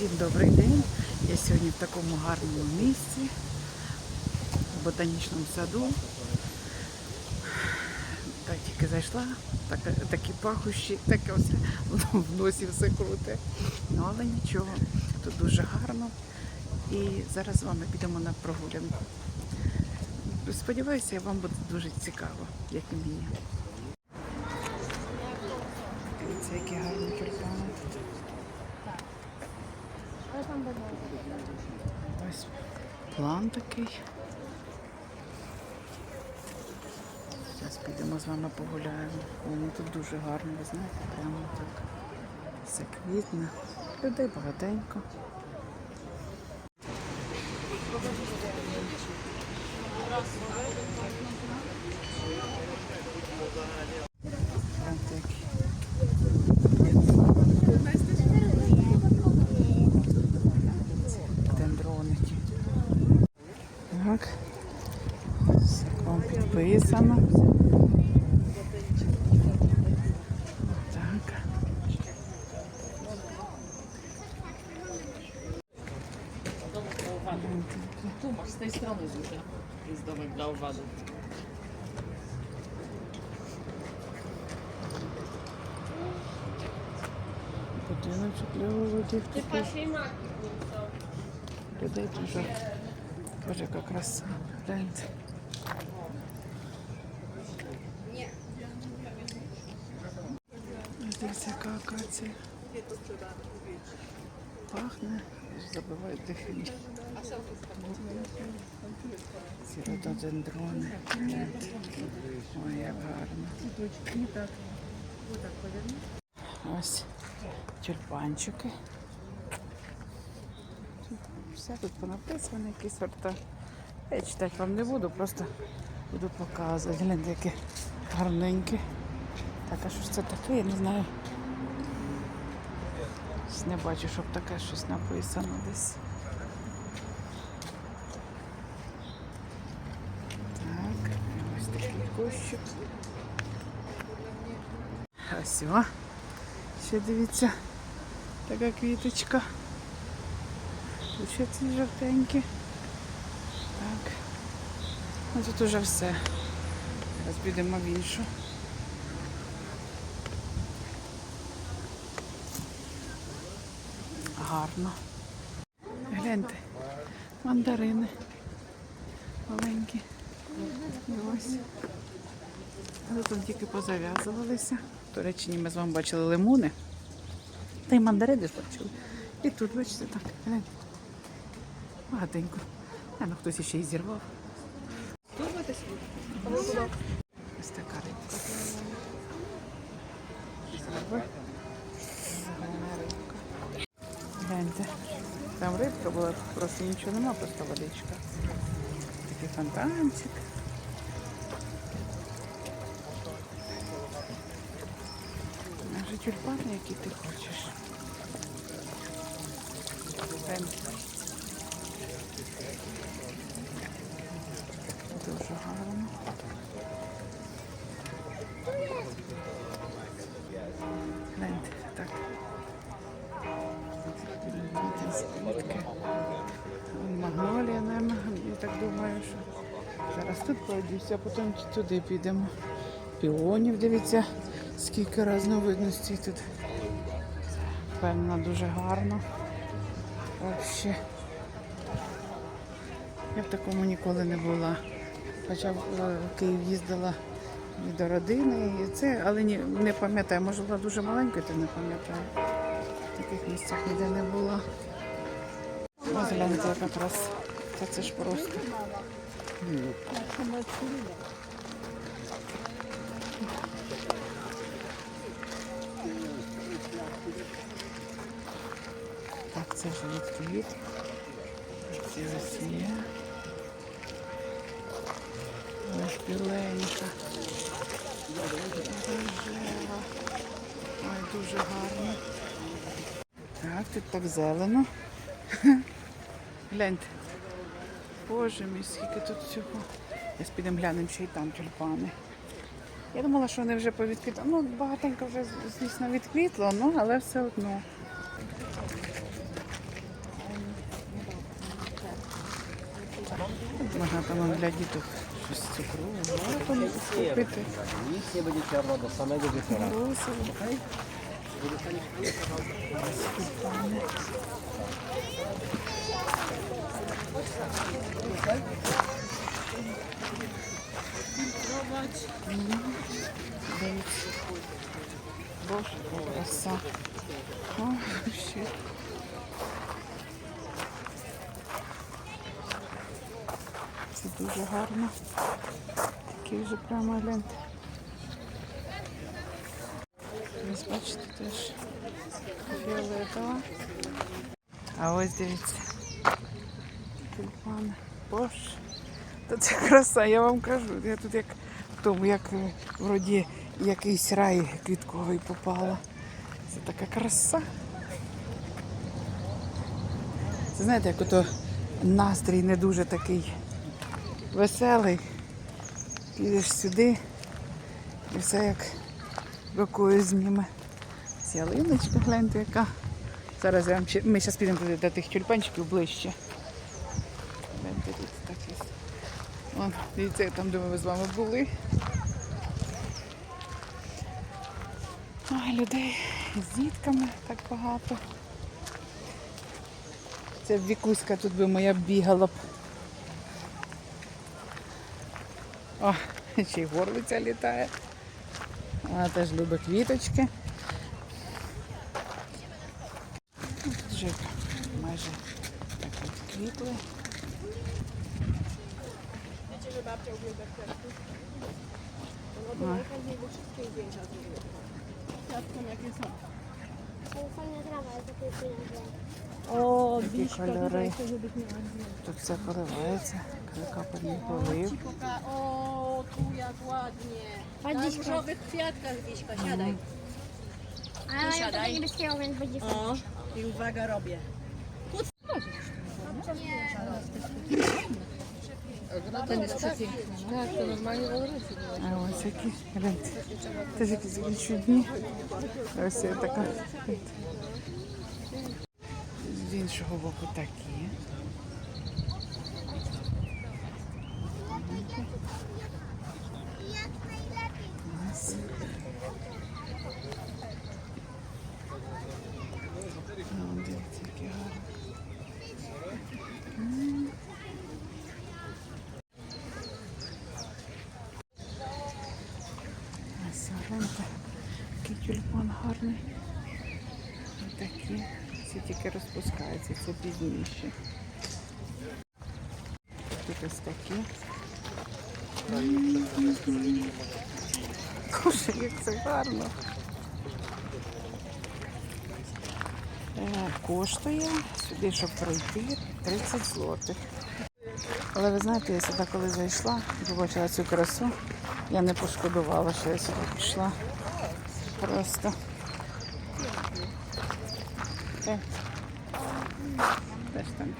Всім добрий день. Я сьогодні в такому гарному місці, в ботанічному саду. Так тільки зайшла, так, такі пахощі, таке все в носі все круте. Ну але нічого, тут дуже гарно. І зараз з вами підемо на прогулянку. Сподіваюся, вам буде дуже цікаво, як і мені. Дивіться, які гарні тюльпани тут. Ось план такий. Зараз підемо з вами погуляємо. Воно тут дуже гарно, ви знаєте, прямо так. Все квітне. Людей багатенько. Гляньте, які. Дендроники. Так. Все вам підписано. Так. Tu masz z tej strony Zuzia. Jest owadów. Будиночок для голодів. Людей дуже. Боже, яка краса. Гляньте. Дивіться, яка акація. Пахне, забиває дихання. Сірододендрони. Гляньте. Ой, як гарно. Ось тюльпанчики. Все тут понаписано, які сорта. Я читати вам не буду, просто буду показувати. Гляньте, які гарненькі. Так, а що ж це таке? Я не знаю. Щось Не бачу, щоб таке щось написано десь. Так, ось такий кущик. Ось о. Ще дивіться, така квіточка. Тут ще ці жовтенькі. Так. Ну тут уже все. Зараз підемо в іншу. Гарно. Гляньте, мандарини. Маленькі. І ось. Але тут тільки позав'язувалися. До речі, ми з вами бачили лимони. Та й мандарини бачили. І тут, бачите, так, гляньте. Багатенько. А ну хтось ще й зірвав. Ось така рибка. Зірве. Зелена рибка. Гляньте. Там рибка була, просто нічого нема, просто водичка. Такий фонтанчик. Наші тюльпани, які ти хочеш. Дуже гарно. Думаю, що зараз тут пройдуся, а потім туди підемо. Піонів, дивіться, скільки різновидностей тут. Певно, дуже гарно. Взагалі. Я в такому ніколи не була. Хоча в е, Київ їздила і до родини, і це, але ні, не пам'ятаю, може була дуже маленька, то не пам'ятаю. В таких місцях ніде не була. Ось гляньте. Та це ж просто. Так, це ж відквіт. Це є. Ось біленька. Рожева. Ой, дуже гарно. Так, тут так зелено. Гляньте. Боже мій, скільки тут всього. Я підемо глянемо, ще й там тюльпани. Я думала, що вони вже повідквітли. Ну, багатенько вже, звісно, відквітло, ну, але все одно. Можна там для діток щось цукру, там купити. Розові. Дивіться. Боже, краса. О, ще. Це дуже гарно. Такі вже прямо гляньте. Ось бачите теж фіолетова. А ось дивіться. Тюльпани. Боже. Та це краса, я вам кажу. Я тут як в тому, як е, вроді якийсь рай квітковий попала. Це така краса. Це знаєте, як ото настрій не дуже такий веселий. Підеш сюди і все як рукою зніме. Ось ялиночка, гляньте, яка. Зараз я вам ми зараз підемо до тих тюльпанчиків ближче. Гляньте тут такі. Вон, дивіться, там, де ми з вами були. Ой, людей з дітками так багато. Це вікуська тут би моя бігала б. О, ще й горлиця літає. Вона теж любить квіточки. Fajna trawa, jest takie pieniądze. O, Такі blisko кольори. tutaj to żeby nie Тут все поливається, капельний полив. Poka- O, tu jak ładnie. Chodź, Na Dziśka. różowych kwiatkach, Wiśka, siadaj. A ja mam siadaj. takie niebieskiego, więc będzie fajnie. O, i uwaga, robię. А ось які, гляньте. Теж якісь чудні. Ось я така. З іншого боку такі. Ось. О, Дивіться, які гарні. Ось гляньте, який тюльпан гарний. Ось такі. Це тільки розпускаються, це пізніше. Тут ось такі. Боже, як це гарно. Е, Коштує сюди, щоб пройти 30 злотих. Але ви знаєте, я сюди коли зайшла, побачила цю красу, я не пошкодувала, що я сюди пішла. Просто.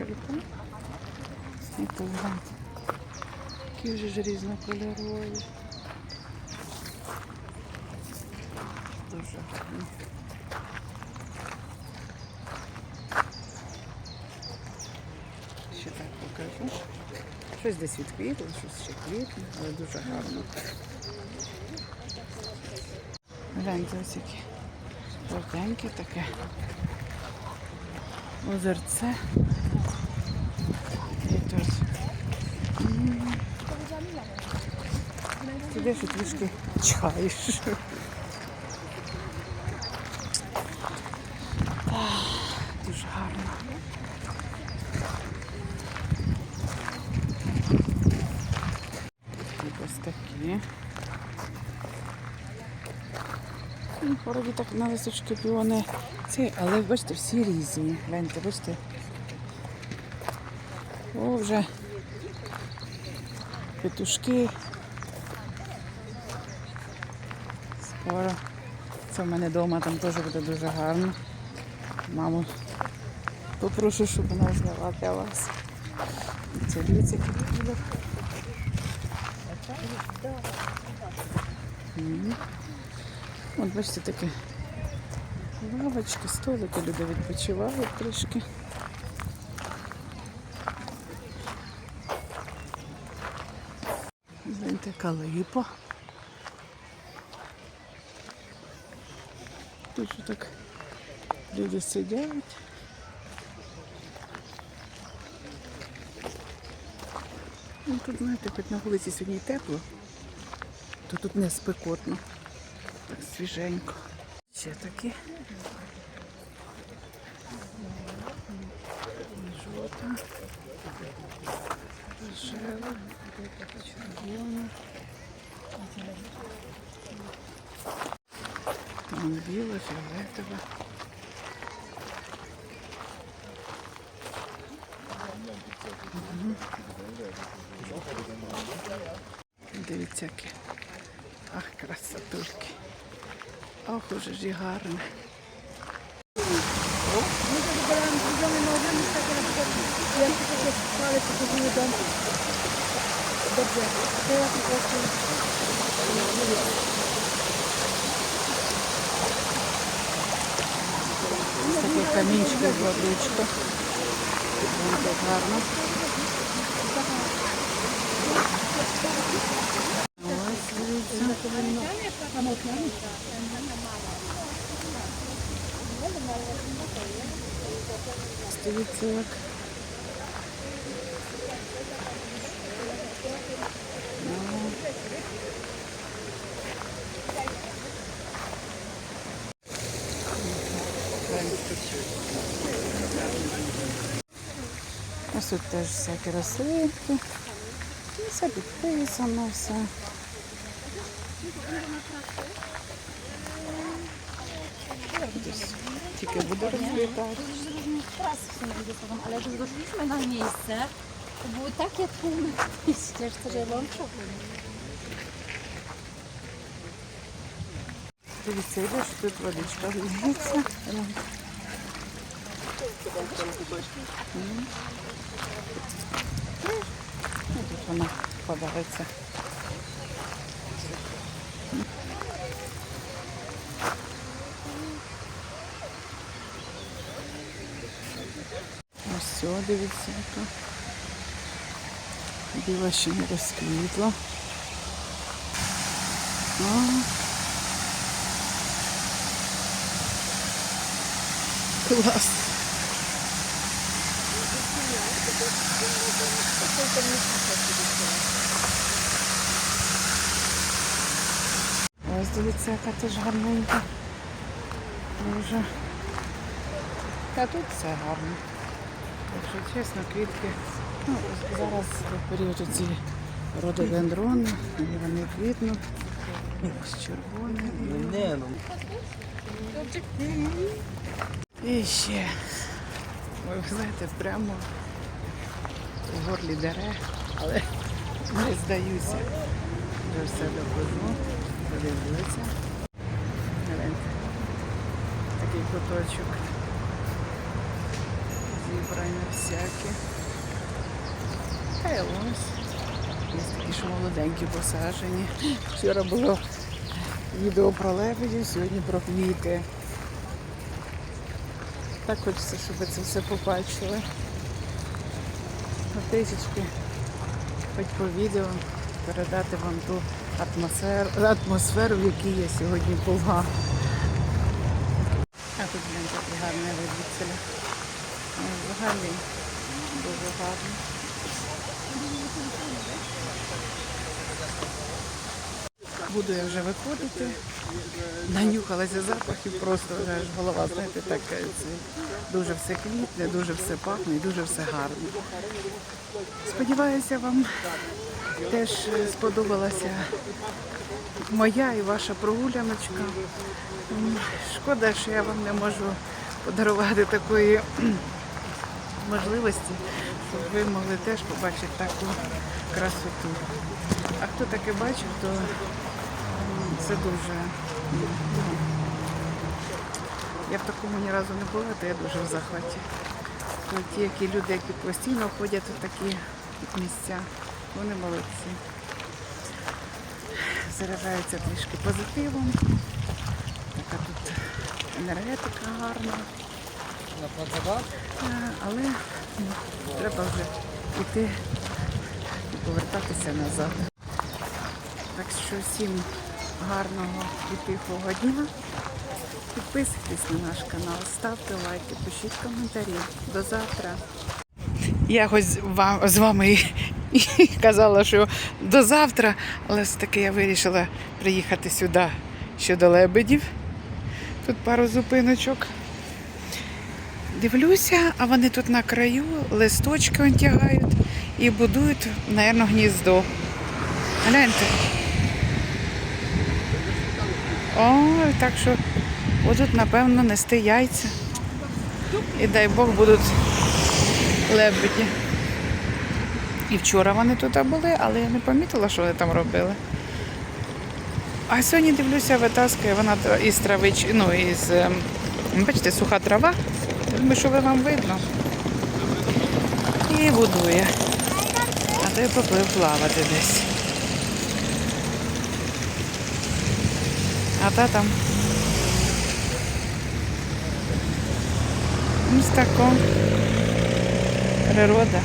Телефон. І гляньте. Які вже ж різнокольорові. Дуже гарні. Ще так покажу. Щось десь відквітло, щось ще квітне, але дуже гарно. Гляньте ось які жовтеньке таке. Озерце. І. Ти де що трішки чаєш. Дуже гарно. І ось такі. Ну, Вроді так на листочки піони але бачите, всі різні. Гляньте, бачите. О, вже петушки. Скоро. Це в мене вдома там теж буде дуже гарно. Маму попрошу, щоб вона зняла для вас. Це буде. От бачите такі лавочки, столики, люди відпочивають трішки. Гляньте, калипа. Тут так люди сидять. Ну, тут, знаєте, хоч на вулиці сьогодні тепло, то тут не спекотно. Так свіженько. Ще такі. Жовта. Там біла, фіолетова. Дивіться. Ах, красотульки. Ох, уже ж і гарне. Ось такі камінчики в водичку. Вон так гарно. Ось дивіться. Дивіться як. Тут теж всякі рослинки. Все підписано, все. Тільки буде розлітати. Teraz w sumie rysowałam, ale jak już doszliśmy na miejsce, to były takie tłumy w tej ścieżce, że ja byłam w szoku. Дивіться, йдеш, тут водичка лється. Ну, Тут вона. Ось все, дивіться, яка. Біла ще не розквітла. Клас. Ось дивіться, яка теж гарненька. Дуже. Та тут все гарно. Якщо чесно, квітки. Ну, зараз в період ці рододендрони, вони квітнуть. Ось ну. І ще, ви знаєте, прямо у горлі дере, але не здаюся. Вже все допливу, подивилися. Такий куточок. Зібрані всякі. Та й ось. Є такі, що молоденькі посаджені. Вчора було відео про лебедів, сьогодні про квіти. Так хочеться, щоб це все побачили. Трішечки, хоч по відео, передати вам ту атмосферу, атмосферу, в якій я сьогодні була. А тут блін, такий гарний вид. Взагалі дуже гарно. Буду я вже виходити. Нанюхалася запахів, просто вже аж голова, знаєте, так е, дуже все квітне, дуже все пахне дуже все гарно. Сподіваюся, вам теж е, сподобалася моя і ваша прогуляночка. Шкода, що я вам не можу подарувати такої можливості, щоб ви могли теж побачити таку красоту. А хто таке бачив, то це дуже. ну, Я в такому ні разу не була, то я дуже в захваті. Ті, які люди, які постійно ходять у такі місця, вони молодці. Заряджаються трішки позитивом. Така тут енергетика гарна. Е, Але ну, треба вже йти і повертатися назад. Так що всім гарного і тихого дня. Підписуйтесь на наш канал, ставте лайки, пишіть коментарі. До завтра. Я ось з вами казала, що до завтра, але все-таки я вирішила приїхати сюди щодо лебедів. Тут пару зупиночок. Дивлюся, а вони тут на краю листочки тягають і будують, мабуть, гніздо. Гляньте. О, так що будуть, напевно, нести яйця. І дай Бог будуть лебеді. І вчора вони тут були, але я не помітила, що вони там робили. А сьогодні дивлюся, витаскує вона із травич, ну, із, ем, бачите, суха трава. Думаю, що вам видно. І будує. А той поплив плавати десь. А та там. Ось тако. Природа.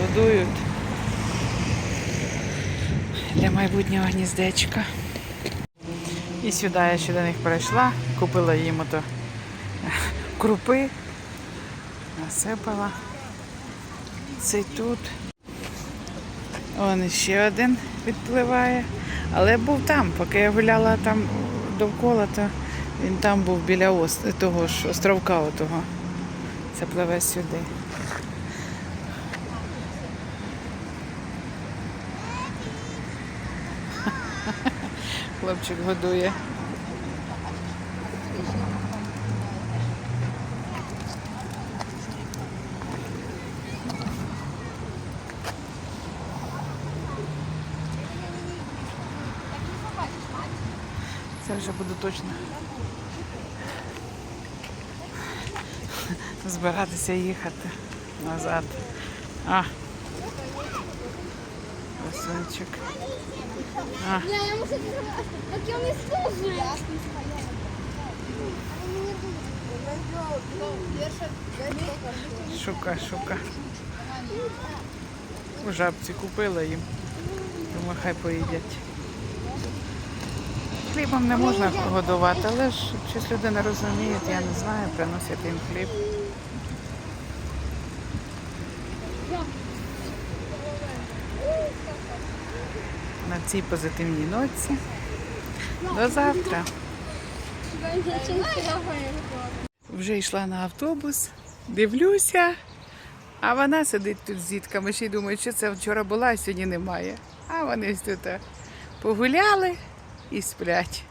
Будують. Для майбутнього гніздечка. І сюди я ще до них прийшла, купила їм ото крупи, насипала. Цей тут. Он ще один відпливає. Але був там, поки я гуляла там довкола, то він там був біля ост... того ж островка отого. Це пливе сюди. Хлопчик годує. Це вже буду точно збиратися їхати назад. А. Красавчик. А. Nie, ja muszę... Jaki on jest duży! Шука, шука. У жабці купила їм. Думаю, хай поїдять. Хлібом не можна годувати, але ж щось люди не розуміють, я не знаю, приносять їм хліб. На цій позитивній ноці. До завтра. Вже йшла на автобус, дивлюся, а вона сидить тут з дітками. Ще й думаю, що це вчора була, а сьогодні немає. А вони тут погуляли і сплять.